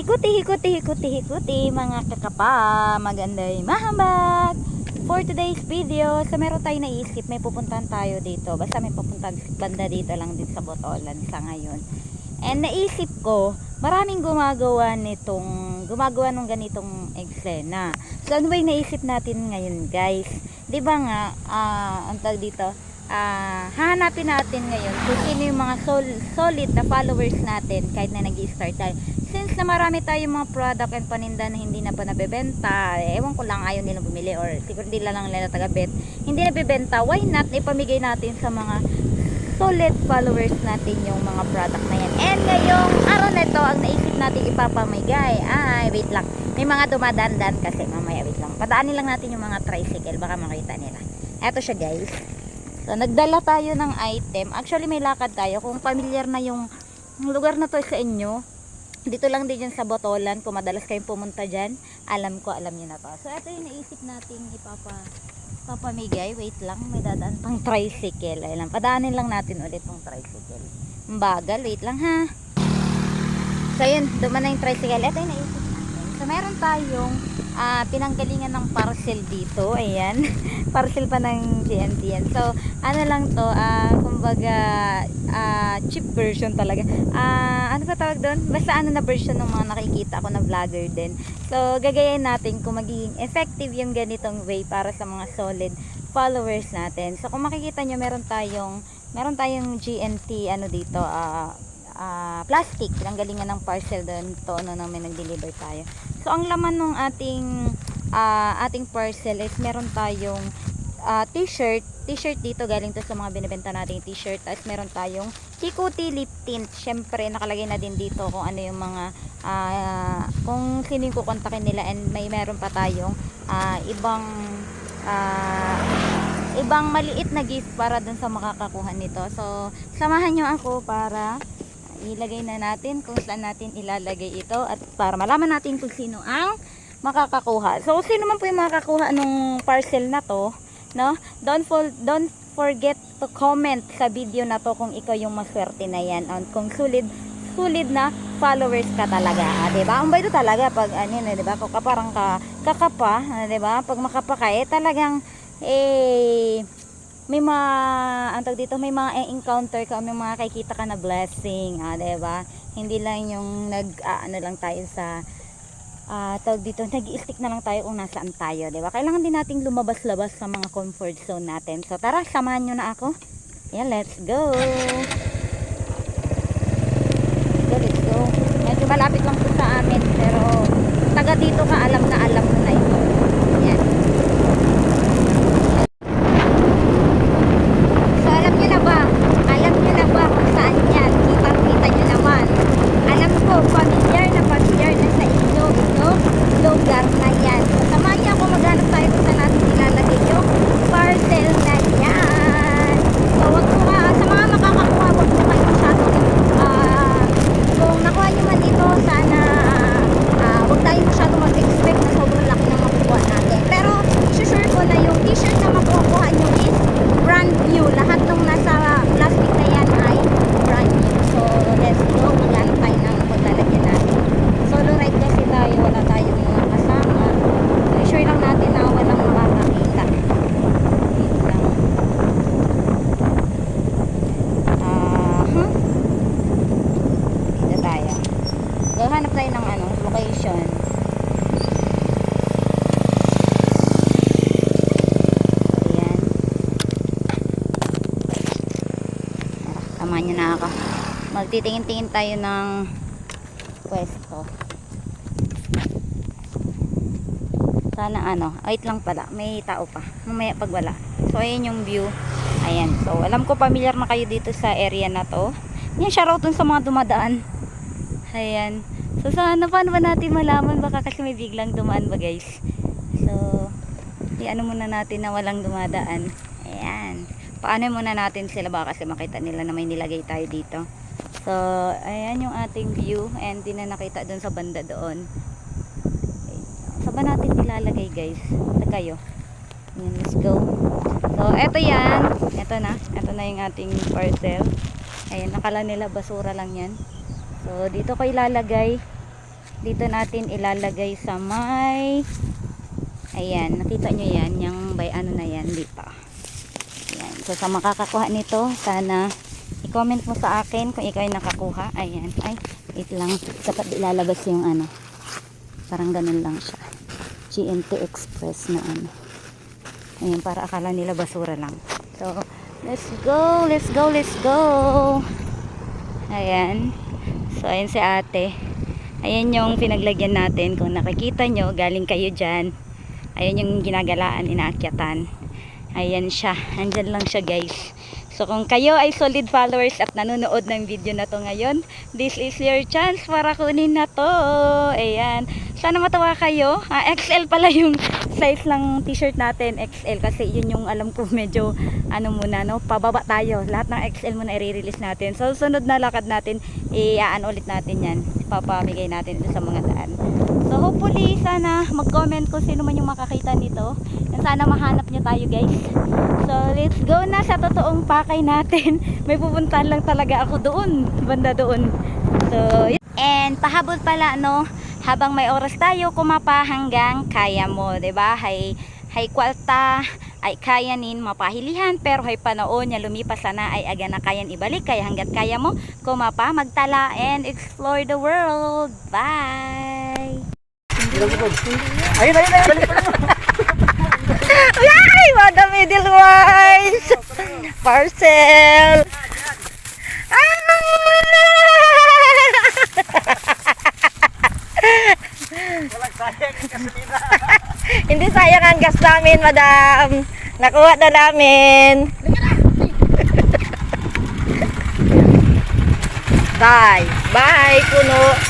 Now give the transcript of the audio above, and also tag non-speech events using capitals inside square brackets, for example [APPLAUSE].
Hikuti, hikuti, hikuti, hikuti, mga kakapa, maganday mahambag. For today's video, so meron tayo naisip, may pupuntahan tayo dito. Basta may pupuntahan banda dito lang din sa Botolan sa ngayon. And naisip ko, maraming gumagawa nitong, gumagawa ng ganitong eksena. So ano yung naisip natin ngayon guys? Di ba nga, ah, ang tawag dito, ah, hahanapin natin ngayon kung sino yung mga sol- solid na followers natin kahit na nag start tayo. Since na marami tayong mga product and paninda na hindi na pa nabebenta, eh, ewan ko lang ayaw nilang bumili or siguro hindi lang nila taga-bet, hindi nabebenta, why not ipamigay natin sa mga solid followers natin yung mga product na yan. And ngayong araw na ito, ang naisip natin ipapamigay, ay wait lang, may mga dumadandan kasi mamaya wait lang. Padaanin lang natin yung mga tricycle, baka makita nila. Eto siya guys. So, nagdala tayo ng item. Actually, may lakad tayo. Kung familiar na yung lugar na to sa inyo, dito lang din yan sa Botolan. Kung madalas kayong pumunta dyan, alam ko, alam nyo na to. So, ito yung naisip nating ipapa, papamigay. Wait lang, may dadaan pang tricycle. Ay lang, padaanin lang natin ulit tong tricycle. Bagal, wait lang ha. So, yun, duman na yung tricycle. Ito yung naisip natin. So, meron tayong ah, pinanggalingan ng parcel dito. Ayan. [LAUGHS] parcel pa ng GNT yan. So, ano lang to, ah, kumbaga, ah, cheap version talaga. Ah, ano pa tawag doon? Basta ano na version ng mga nakikita ko na vlogger din. So, gagayain natin kung magiging effective yung ganitong way para sa mga solid followers natin. So, kung makikita nyo, meron tayong, meron tayong GNT, ano dito, ah, ah, plastic. Pinanggalingan ng parcel doon. To, ano, nang may nag-deliver tayo. So, ang laman ng ating, ah, ating parcel is meron tayong ah, t-shirt. T-shirt dito galing to sa mga binibenta nating t-shirt. Tapos meron tayong Kikuti lip tint. Syempre, nakalagay na din dito kung ano yung mga ah, kung sino yung kukontakin nila and may meron pa tayong ah, ibang ah, ibang maliit na gift para dun sa makakakuha nito. So, samahan nyo ako para ilagay na natin kung saan natin ilalagay ito at para malaman natin kung sino ang makakakuha. So, sino man po yung makakakuha ng parcel na to, no? Don't, for, don't forget to comment sa video na to kung ikaw yung maswerte na yan at kung sulit sulit na followers ka talaga, ah, 'di ba? Ang baydo talaga pag ano yun, 'di ba? Kung ka parang ka, kakapa, ah, 'di ba? Pag makapa ka eh talagang eh may mga ang tawag dito, may mga encounter ka, may mga kakita ka na blessing, ah, ba? Hindi lang yung nag ah, ano lang tayo sa ah tawag dito, nag-stick na lang tayo kung nasaan tayo, 'di ba? Kailangan din nating lumabas-labas sa mga comfort zone natin. So tara, samahan niyo na ako. Yeah, let's go. Go, let's go. Medyo malapit lang po sa amin, pero taga dito ka alam na alam mo na ito. Yan. So alam niyo na ba? Alam niyo na ba kung saan yan? Kitang-kita niyo naman. Alam ko, familiar na familiar na sa inyo itong lugar na yan. So samahan niyo ako maghanap tayo kung saan natin ilalagay yung parcel na yan. So wag po ka, sa mga makakakuha, wag po kayo masyadong ah, kung nakuha niyo man ito, sana ah, wag tayo masyadong mag-expect na sobrang laki na makukuha natin. Pero sure ko na yung t-shirt na makukuha niyo is brand new. Lahat ng nasa plastic na yan ay brand new. So, let's go. Maghanap tayo ng paglalagyan natin. Solo ride kasi tayo. Wala tayong mga kasama. So, sure lang natin na walang makakakita. Wait lang. Ah, huh? Dito tayo. Gahanap tayo ng ano, location. Ayan. Ako. Magtitingin-tingin tayo ng pwesto. Sana ano, wait lang pala, may tao pa. Mamaya pag wala. So, ayan yung view. Ayan. So, alam ko familiar na kayo dito sa area na to. Yan, shoutout dun sa mga dumadaan. Ayan. So, sana paano ba natin malaman? Baka kasi may biglang dumaan ba guys? So, i-ano muna natin na walang dumadaan. Paano muna natin sila baka kasi makita nila na may nilagay tayo dito. So, ayan yung ating view and di na nakita dun sa banda doon. Saan ba natin nilalagay guys? Ito kayo. Ayan, let's go. So, eto yan. Eto na. Eto na yung ating parcel. Ayan, nakala nila basura lang yan. So, dito ko ilalagay. dito natin ilalagay sa may ayan, nakita nyo yan yung by ano na yan dito ayan, so sa makakakuha nito sana i-comment mo sa akin kung ikaw ay nakakuha. Ayan, ay wait lang. Dapat ilalabas yung ano. Parang ganun lang siya. GNT Express na ano. Ayan, para akala nila basura lang. So, let's go, let's go, let's go. Ayan. So ayan si ate. Ayan yung pinaglagyan natin. Kung nakikita nyo, galing kayo dyan. Ayan yung ginagalaan, inaakyatan. Ayan siya. Andyan lang siya guys. So kung kayo ay solid followers at nanonood ng video na to ngayon, this is your chance para kunin na to. Ayan. Sana matawa kayo. Ah, XL pala yung [LAUGHS] size ng t-shirt natin. XL kasi yun yung alam ko [LAUGHS] medyo ano muna no, pababa tayo. Lahat ng XL muna i-release natin. So sunod na lakad natin, i-aan ulit natin yan. Papamigay natin ito sa mga daan. So hopefully sana mag-comment kung sino man yung makakita nito. And sana mahanap nyo tayo guys. So let's go na sa totoong pakay natin. [LAUGHS] May pupuntahan lang talaga ako doon, banda doon. So and pahabol pala no, habang may oras tayo kumapa hanggang kaya mo, 'di ba? Hay hay kwalta ay kayanin mapahilihan pero hay panoon niya lumipas sana ay aga na kayan ibalik kaya hanggat kaya mo kumapa magtala and explore the world bye Ayun, ayun, ayun. Ay, Madam Edelweiss! Parcel! Walang [LAUGHS] sayang yung gasolina. Hindi sayang ang gas namin, madam. Nakuha na namin. [LAUGHS] Bye. Bye, puno.